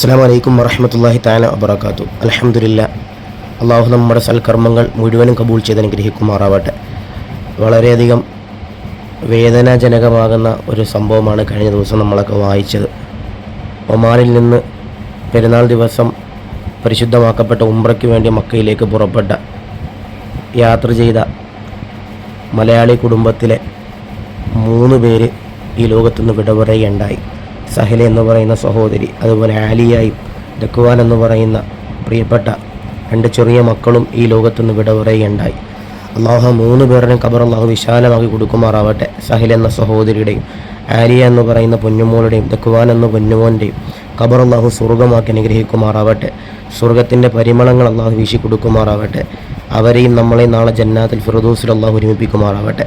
അസ്സാം വലൈക്കും വറഹമത്തല്ലാഹി താല വബർക്കാത്തു അലഹമുല്ല അള്ളാഹു നമ്മുടെ സൽക്കർമ്മങ്ങൾ മുഴുവനും കബൂൾ ചെയ്ത് അനുഗ്രഹിക്കുമാറാവട്ടെ. വളരെയധികം വേദനാജനകമാകുന്ന ഒരു സംഭവമാണ് കഴിഞ്ഞ ദിവസം നമ്മളൊക്കെ വായിച്ചത്. ഒമാനിൽ നിന്ന് പെരുന്നാൾ ദിവസം പരിശുദ്ധമാക്കപ്പെട്ട ഉംറയ്ക്ക് വേണ്ടി മക്കയിലേക്ക് പുറപ്പെട്ട യാത്ര ചെയ്ത മലയാളി കുടുംബത്തിലെ മൂന്ന് പേര് ഈ ലോകത്തുനിന്ന് വിട പറയുകയുണ്ടായി സഹല എന്ന് പറയുന്ന സഹോദരി അതുപോലെ ആലിയായും ദക്കുവാൻ എന്ന് പറയുന്ന പ്രിയപ്പെട്ട രണ്ട് ചെറിയ മക്കളും ഈ ലോകത്തുനിന്ന് വിട പറയുകയുണ്ടായി അള്ളാഹു മൂന്ന് പേരുടെയും ഖബർ അള്ളാഹു വിശാലമാക്കി കൊടുക്കുമാറാവട്ടെ സഹിൽ എന്ന സഹോദരിയുടെയും ആലിയ എന്ന് പറയുന്ന പൊന്നുമോളുടെയും ദക്കുവാൻ എന്ന പൊന്നുമോന്റെയും ഖബർ അള്ളാഹു സ്വർഗമാക്കി അനുഗ്രഹിക്കുമാറാവട്ടെ സ്വർഗത്തിന്റെ പരിമളങ്ങൾ അള്ളാഹു വീശി കൊടുക്കുമാറാവട്ടെ അവരെയും നമ്മളെയും നാളെ ജന്നാത്തിൽ ഫിറദൂസിൽ അള്ളാഹു ഒരുമിപ്പിക്കുമാറാവട്ടെ.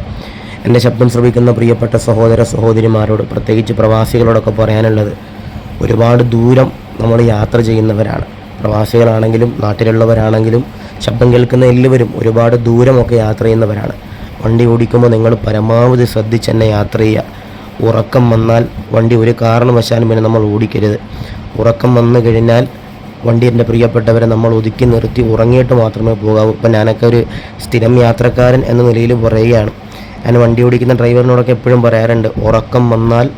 എന്റെ ശബ്ദം ശ്രമിക്കുന്ന പ്രിയപ്പെട്ട സഹോദര സഹോദരിമാരോട് പ്രത്യേകിച്ച് പ്രവാസികളോടൊക്കെ പറയാനുള്ളത് ഒരുപാട് ദൂരം നമ്മൾ യാത്ര ചെയ്യുന്നവരാണ്. പ്രവാസികളാണെങ്കിലും നാട്ടിലുള്ളവരാണെങ്കിലും ശബ്ദം കേൾക്കുന്ന എല്ലാവരും ഒരുപാട് ദൂരമൊക്കെ യാത്ര ചെയ്യുന്നവരാണ്. വണ്ടി ഓടിക്കുമ്പോൾ നിങ്ങൾ പരമാവധി ശ്രദ്ധിച്ച് തന്നെ യാത്ര ചെയ്യുക. ഉറക്കം വന്നാൽ വണ്ടി ഒരു കാരണവശാലും പിന്നെ നമ്മൾ ഓടിക്കരുത്. ഉറക്കം വന്നു കഴിഞ്ഞാൽ വണ്ടി എന്റെ പ്രിയപ്പെട്ടവരെ നമ്മൾ ഒതുക്കി നിർത്തി ഉറങ്ങിയിട്ട് മാത്രമേ പോകാവൂ. ഇപ്പം ഞാനൊക്കെ ഒരു സ്ഥിരം യാത്രക്കാരൻ എന്ന നിലയിൽ പറയുകയാണ്. ഞാൻ വണ്ടി ഓടിക്കുന്ന ഡ്രൈവറിനോടൊക്കെ എപ്പോഴും പറയാറുണ്ട് ഉറക്കം വന്നാൽ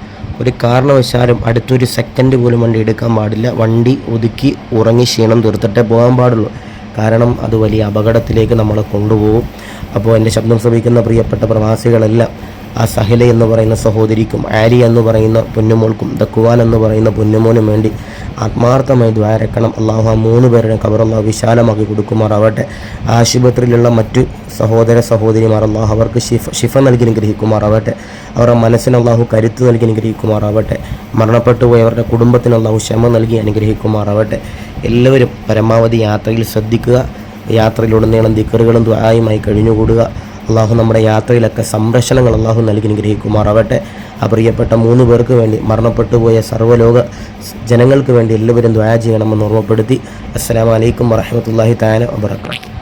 ഒരു കാരണവശാലും അടുത്തൊരു സെക്കൻഡ് പോലും വണ്ടി എടുക്കാൻ പാടില്ല. വണ്ടി ഒതുക്കി ഉറങ്ങി ക്ഷീണം തീർത്തിട്ടേ പോകാൻ പാടുള്ളൂ. കാരണം അത് വലിയ അപകടത്തിലേക്ക് നമ്മളെ കൊണ്ടുപോകും. അപ്പോൾ എന്റെ ശബ്ദം ശ്രമിക്കുന്ന പ്രിയപ്പെട്ട പ്രവാസികളെല്ലാം ആ സഹില എന്ന് പറയുന്ന സഹോദരിക്കും ആലി എന്ന് പറയുന്ന പൊന്നുമോൾക്കും ദക്കുവാൻ എന്ന് പറയുന്ന പൊന്നുമോനും വേണ്ടി ആത്മാർത്ഥമായി ദ്വാരക്കണം അള്ളാഹു ആ മൂന്ന് പേരുടെ കബർ അള്ളാഹു വിശാലമാക്കി കൊടുക്കുമാറാവട്ടെ. ആശുപത്രിയിലുള്ള മറ്റു സഹോദര സഹോദരിമാർ അള്ളാഹു അവർക്ക് ശിഫ ഷിഫ നൽകി അനുഗ്രഹിക്കുമാറാവട്ടെ. അവരുടെ മനസ്സിന് അള്ളാഹു കരുത്ത് നൽകി അനുഗ്രഹിക്കുമാറാവട്ടെ. മരണപ്പെട്ടു പോയവരുടെ കുടുംബത്തിന് അള്ളാഹു ക്ഷമ നൽകി അനുഗ്രഹിക്കുമാറാവട്ടെ. എല്ലാവരും പരമാവധി യാത്രയിൽ ശ്രദ്ധിക്കുക. യാത്രയിലുടനീളം ദിക്കറുകളും ദ്വായുമായി കഴിഞ്ഞുകൂടുക. അള്ളാഹു നമ്മുടെ യാത്രയിലൊക്കെ സംരക്ഷണങ്ങൾ അള്ളാഹു നൽകി അനുഗ്രഹിക്കുമാറാവട്ടെ. ആ പ്രിയപ്പെട്ട മൂന്ന് പേർക്ക് വേണ്ടി മരണപ്പെട്ടു പോയ സർവലോക ജനങ്ങൾക്ക് വേണ്ടി എല്ലാവരും ദ്വായ ചെയ്യണമെന്ന് ഓർമ്മപ്പെടുത്തി. അസ്സാം വലൈക്കും വറഹമത്തല്ലാഹി താന വബർക്കാത്തു